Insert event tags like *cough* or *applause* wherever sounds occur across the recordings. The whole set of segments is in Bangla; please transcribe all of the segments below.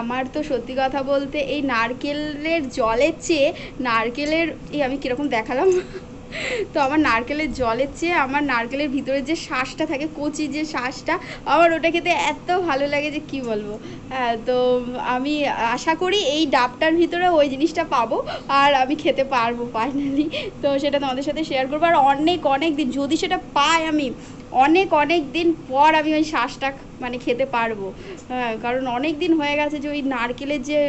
আমার তো সত্যি কথা বলতে এই নারকেলের জলের চেয়ে নারকেলের এই আমি কীরকম দেখালাম? তো আমার নারকেলের জলের চেয়ে আমার নারকেলের ভিতরে যে শ্বাসটা থাকে কচি যে শ্বাসটা আমার ওটা খেতে এত ভালো লাগে যে কি বলব? হ্যাঁ, তো আমি আশা করি এই ডাবটার ভিতরে ওই জিনিসটা পাবো আর আমি খেতে পারব ফাইনালি তো সেটা তোমাদের সাথে শেয়ার করব। আর অনেক অনেক দিন যদি সেটা পাই আমি অনেক অনেক দিন পর আমি ওই শ্বাসটা মানে খেতে পারব। হ্যাঁ কারণ অনেক দিন হয়ে গেছে যে ওই নারকেলের যে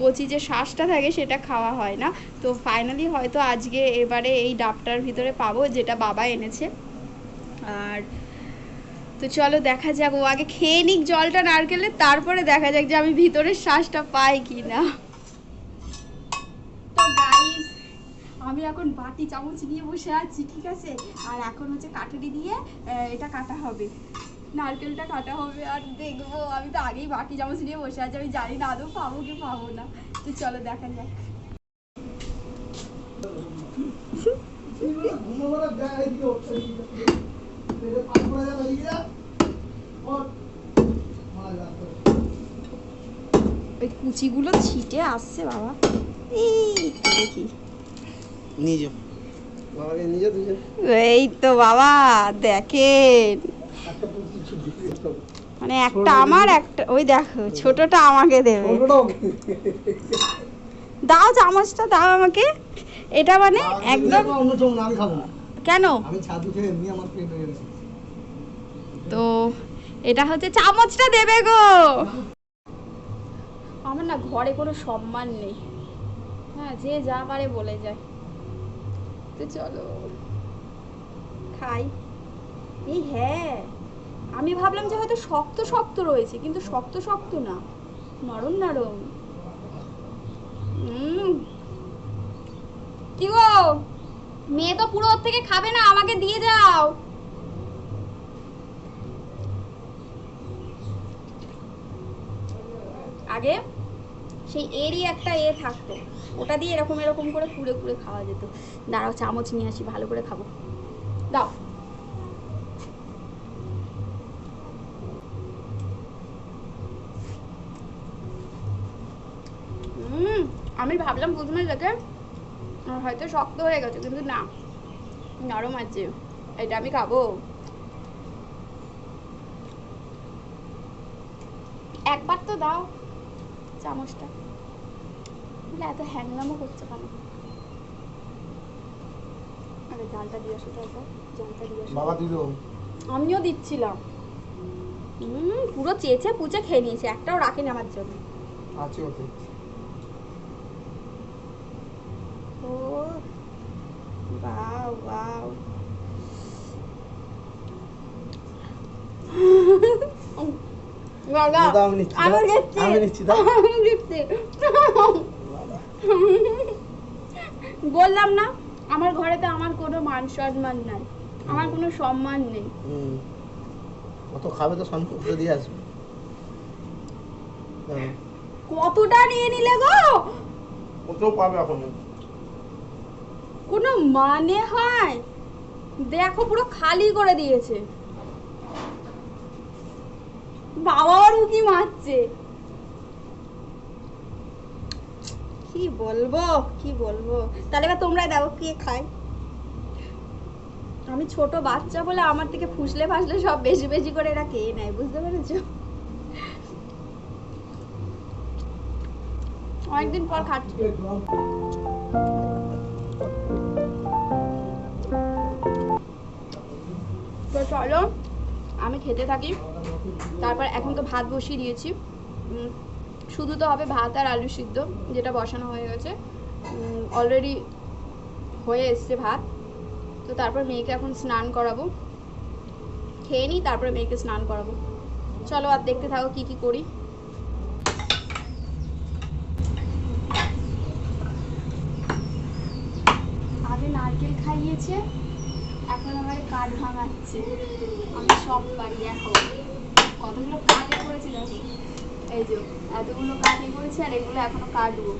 কচি যে শ্বাসটা থাকে সেটা খাওয়া হয় না। তো ফাইনালি হয়তো আজকে এবারে এই ডাবটার ভিতরে পাবো যেটা বাবা এনেছে। আর তো চলো দেখা যাক, ও আগে খেয়ে নিক জলটা নারকেলের, তারপরে দেখা যাক যে আমি ভিতরের শ্বাসটা পাই কি না আমি এখন বাটি, চামচ নিয়ে বসে আছি, ঠিক আছে? আর এখন হচ্ছে কাঠুরি দিয়ে এটা কাটা হবে। নারকেলটা কাটা হবে আর দেখব। আমি তো আগেই বাটি, চামচ নিয়ে বসে আছি। আমি জানি না, আদৌ পাবো কি পাবো না। তো চলো, দেখা যাক। ওই কুচিগুলো ছিটে আসছে, বাবা। এই, দেখি। এই তো বাবা দেখেন। মানে একটা আমার একটা ওই দেখো ছোটটা আমাকে দেবে। *laughs* দাও চামচটা দাও আমাকে। এটা মানে একদম কেন? তো এটা হচ্ছে চামচটা দেবে গো। আমার না ঘরে কোনো সম্মান নেই। হ্যাঁ যে যা পারে বলে যায়। তো চলো। খাই। এই হ্যাঁ আমি ভাবলাম যে হয়তো শক্ত শক্ত রয়েছে, কিন্তু শক্ত শক্ত না। নরম নরম। কি গো? মেয়ে তো পুরো ওর থেকে খাবে না, আমাকে দিয়ে যাও। আগে সেই এরই একটা এ থাকতো। ওটা দিয়ে এরকম এরকম করে কুড়ে কুড়ে খাওয়া যেত। দাঁড়াও, চামচ নিয়ে আসি, ভালো করে খাব। দাও। আমি ভাবলাম প্রথমে দেখে হয়তো শক্ত হয়ে গেছে, কিন্তু না। নরম আছে। এটা আমি খাব। একবার তো দাও চামচটা। বলে এত হ্যাংলামও করছে কেন আরে জালটা দিয়ে আসো তারপর জালটা দিয়ে আসো। বাবা দিল। আমিও দিচ্ছিলাম। হুম পুরো চেঁচে পুচে খেয়ে নিয়েছে একটাও রাখেনি আমার জন্য। আছে ওতে। ও আমি নিচ্ছি, আমি নিচ্ছি। আমি নিচ্ছি, দাও। আমি নিচ্ছি। বললাম না আমার ঘরেতে আমার কোনো মান সম্মান নাই আমার কোনো সম্মান নেই। কত খাবে তো সম্পর্ক দিয়ে আসবে। হ্যাঁ। কতটা নিয়ে নিলে গো? কত পাবে এখন? কোনো মানে হয়? দেখো পুরো খালি করে দিয়েছে। বাবা আর উকি মারছে। কি বলব কি বলব? তাহলে এবার তোমরা দেখো কে খায়। আমি ছোট বাচ্চা বলে আমার থেকে ফুসলে ফাসলে সব বেশি বেশি করে এরা খেয়ে নেয়, বুঝতে পেরেছ? অনেকদিন পর খাচ্ছি। তো চলো, আমি খেতে থাকি। তারপর এখন তো ভাত বসিয়ে দিয়েছি। শুধু তো হবে ভাত আর আলু সিদ্ধ, যেটা বসানো হয়ে গেছে। অলরেডি হয়ে এসছে ভাত। তো তারপর মেয়েকে এখন স্নান করাবো। খেয়ে নিই, তারপরে মেয়েকে স্নান করাবো। চলো আর দেখতে থাকো কি কি করি। আগে নারকেল খাইয়েছে, এখন আমার কাঠ ভাঙাচ্ছে। আমি সব পারি এখন কতগুলো কাঠ করেছি, দেখো। এই যে এতগুলো এ করেছি আর এগুলো এখনও কাটবো।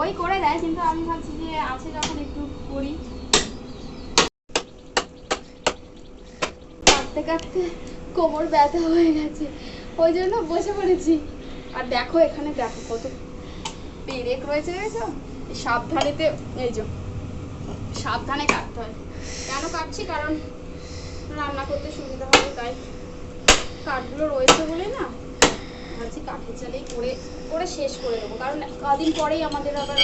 ওই করে দেয়, কিন্তু আমি ভাবছি যে আছে যখন একটু করি। কাটতে কাটতে কোমর ব্যথা হয়ে গেছে, ওই জন্য বসে পড়েছি। আর দেখো এখানে, দেখো কত পেরেক রয়েছে দেখেছ সাবধানেতে, এই যে, সাবধানে কাটতে হয়। কেন কাটছি? কারণ রান্না করতে সুবিধা হবে, তাই। কাঠগুলো রয়েছে বলে না? ভাবছি কাঠের চালেই করে করে শেষ করে দেবো কারণ কদিন পরেই আমাদের আবার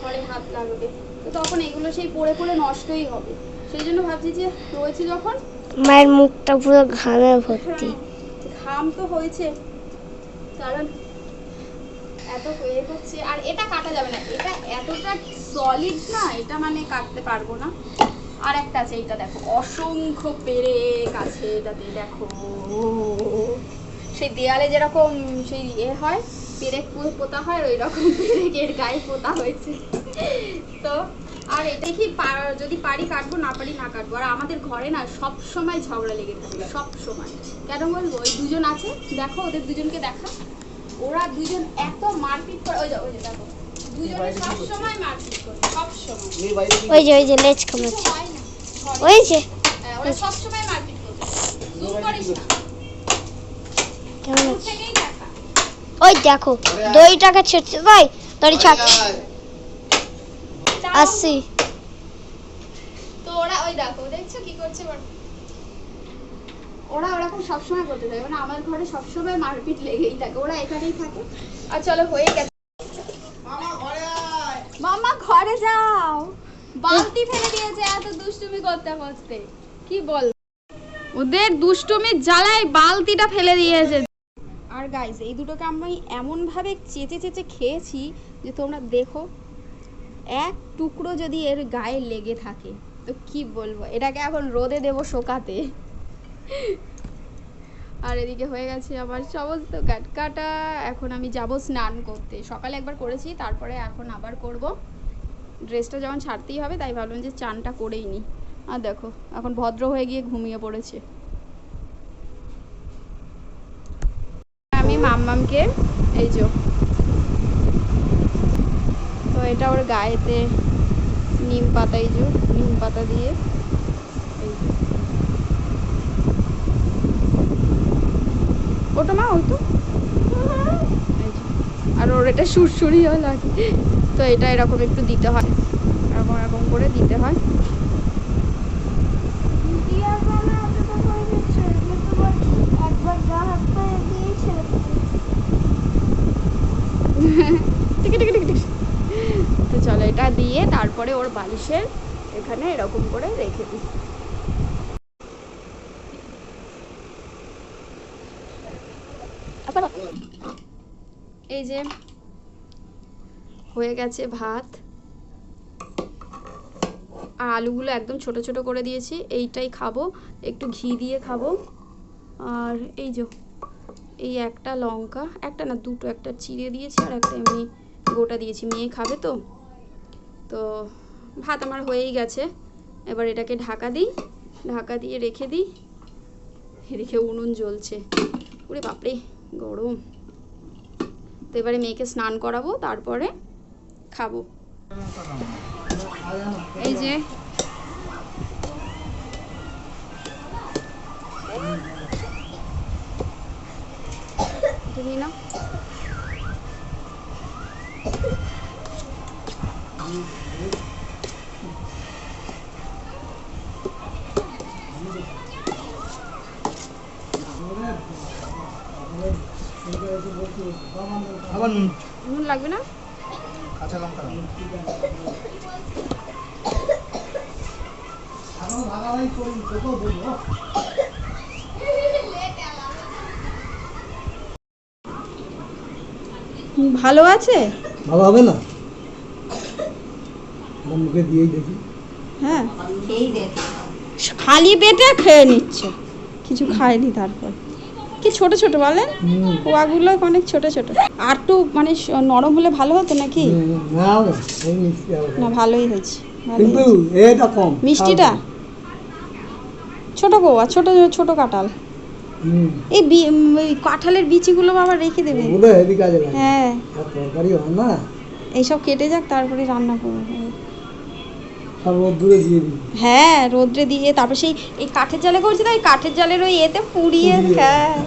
ঘরে হাত লাগবে। তো তখন এগুলো সেই পড়ে পড়ে নষ্টই হবে। সেই জন্য ভাবছি যে রয়েছে যখন মায়ের মুখটা পুরো ঘামে ভর্তি। ঘাম তো হয়েছে। কারণ এত এ হচ্ছে। আর এটা কাটা যাবে না। এটা এতটা সলিড না এটা মানে কাটতে পারব না। আর একটা আছে এইটা দেখো। অসংখ্য পেরেক আছে এটাতে দেখো। সেই দেয়ালে যেরকম সেই এ হয় পেরেক পোতা হয় ওই রকম পেরেকের গায়ে পোতা হয়েছে। তো আর এটা কি পা- যদি পারি কাটবো না পারি না কাটবো। আর আমাদের ঘরে না সব সময় ঝগড়া লেগে থাকে সব সময়। কেন বলব? ওই দুজন আছে দেখো ওদের দুজনকে দেখা। ওরা দুজন এত মারপিট করে ওই যে ওই যে দেখো দুজনে সব সময় মারপিট করে সব সময়। ওই যে ওই যে লেজ কামাচ্ছে হয় ওই যে। হ্যাঁ, ওরা সব সময় মারপিট না। কেমন আছে? ওই দেখো দইটাকে ছেড়ছে ভাই দড়ি ছাড়। বাইরে তাও- তো ওরা ওই দেখো দেখছ কি করছে ওরা ওরকম সবসময় করতে থাকে মানে আমার ঘরে সবসময় মারপিট লেগেই থাকে ওরা এখানেই থাকে। আর চলো হয়ে গেছে। মামা ঘরে মামা ঘরে যাও। বালতি ফেলে দিয়েছে এত দুষ্টুমি করতে করতে কি বল? ওদের দুষ্টুমির জ্বালায় বালতিটা ফেলে দিয়েছে। আর গাইস এই দুটোকে আমি এমন ভাবে চেচে চেচে খেয়েছি যে তোমরা দেখো, এক টুকরো যদি এর গায়ে লেগে থাকে, তো কি বলব? এটাকে এখন রোদে দেব শোকাতে। আর এদিকে হয়ে গেছে আমার সমস্ত কাটকাটা। এখন আমি যাব স্নান করতে। সকালে একবার করেছি, তারপরে এখন আবার করব। ড্রেসটা যখন ছাড়তেই হবে, তাই ভাবলাম যে চানটা করেই নি। আর দেখো, এখন ভদ্র হয়ে গিয়ে ঘুমিয়ে পড়েছে আমি মাম্মামকে এই যে। তো এটা ওর গায়েতে নিম পাতা, এই যে, নিম পাতা দিয়ে। ওটা মা, ওই তো। আর ওর এটা সুরসুরিও লাগে। তো এটা এরকম একটু দিতে হয়। এরকম এরকম করে দিতে হয় টিকি টিকি টিকি টিকি। তো চলো এটা দিয়ে তারপরে ওর বালিশের এখানে এরকম করে রেখে দিই। এই যে হয়ে গেছে ভাত। আর আলুগুলো একদম ছোট ছোট করে দিয়েছি, এইটাই খাব, একটু ঘি দিয়ে খাব। আর এই যে এই একটা লঙ্কা, একটা না দুটো, একটা চিড়ে দিয়েছি আর একটা এমনি গোটা দিয়েছি। মেয়ে খাবে তো? তো ভাত আমার হয়েই গেছে। এবার এটাকে ঢাকা দিই, ঢাকা দিয়ে রেখে দিই। এদিকে উনুন জ্বলছে। ওরে বাপরে, গরম। তো এবারে মেয়েকে স্নান করাবো, তারপরে খাব। এই যে তুমি না আবার নুন নুন লাগবে না কাঁচা লঙ্কা দাও। এখনও ভাগাভাগি করিনি, তোকেও বলব। ভালো আছে? ভালো হবে না? মুখে দিয়েই দেখি। হ্যাঁ। খালি পেটে খেয়ে নিচ্ছে। কিছু খায়নি তারপর। কি ছোট ছোট বলেন? পোয়াগুলো অনেক ছোট ছোট। আর একটু মানে নরম হলে ভালো হতো নাকি? না ভালোই হয়েছে। কিন্তু এটা কম। মিষ্টিটা? ছোট গো আর ছোট ছোট কাঁঠাল। এই কাঁঠালের বিচিগুলো বাবা রেখে দেবে। ওগুলো হেভি কাজে লাগে। হ্যাঁ। তরকারি হয় না। এইসব কেটে যাক তারপরে রান্না করব। হ্যাঁ রোদ্রে দিয়ে তারপর সেই এই কাঠের জালে করছি না এই কাঠের জালের ওই এতে পুড়িয়ে। হ্যাঁ। *laughs*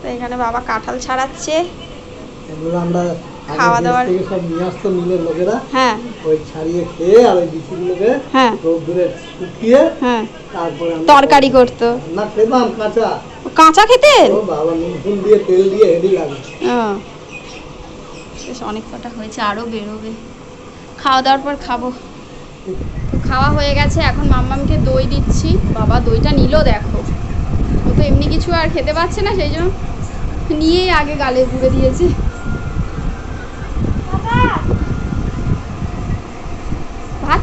তো এখানে বাবা কাঁঠাল ছাড়াচ্ছে। এগুলো আমরা খাওয়া দাওয়ার- সব নিয়ে আসতো মিলের লোকেরা। হ্যাঁ। ওই ছাড়িয়ে খেয়ে আর ওই বিচিগুলোকে হ্যাঁ। রোদ্দুরে শুকিয়ে হ্যাঁ। তারপরে তরকারি করতো। না খেতাম কাঁচা। কাঁচা খেতেন ও বাবা নুন দিয়ে তেল দিয়ে হেভি লাগে। বেশ অনেক কটা হয়েছে আরও বেরোবে। খাওয়া দাওয়ার পর খাব। খাওয়া হয়ে গেছে এখন মাম্মামকে দই দিচ্ছি। বাবা দইটা নিল দেখো। ও তো এমনি কিছু আর খেতে পারছে না সেই জন্য নিয়েই আগে গালে পুড়ে দিয়েছে।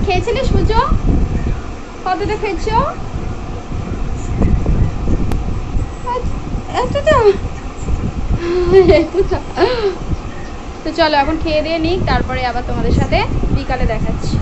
খেয়েছিলে সুজো কতটা খেয়েছো? এতটা। তো চলো এখন খেয়ে দিয়ে নিক, তারপরে আবার তোমাদের সাথে বিকালে দেখাচ্ছি।